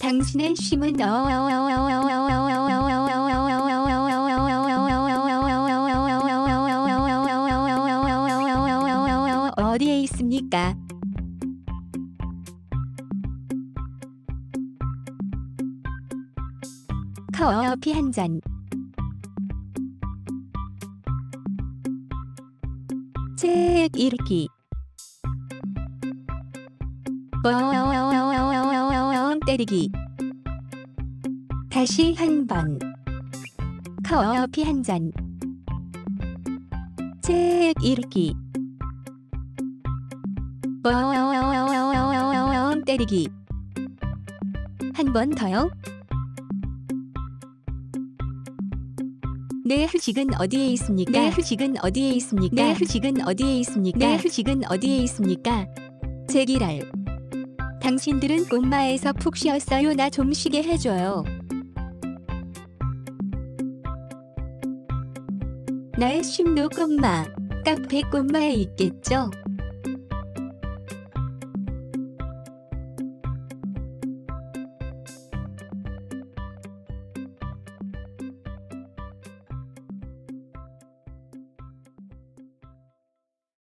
당신의 쉼은 어디에 있습니까? 커피 한 잔. 책 읽기. 뻥 때리기. 다시 한 번. 커피 한 잔. 책 읽기. 뻥 때리기. 한 번 더요. 내 휴식은 어디에 있습니까? 내 휴식은 어디에 있습니까? 내 휴식은 어디에 있습니까? 내 휴식은 어디에 있습니까? 제기랄. 당신들은 꽃마에서 푹 쉬었어요. 나 좀 쉬게 해줘요. 나의 쉼도 꽃마. 카페 꽃마에 있겠죠?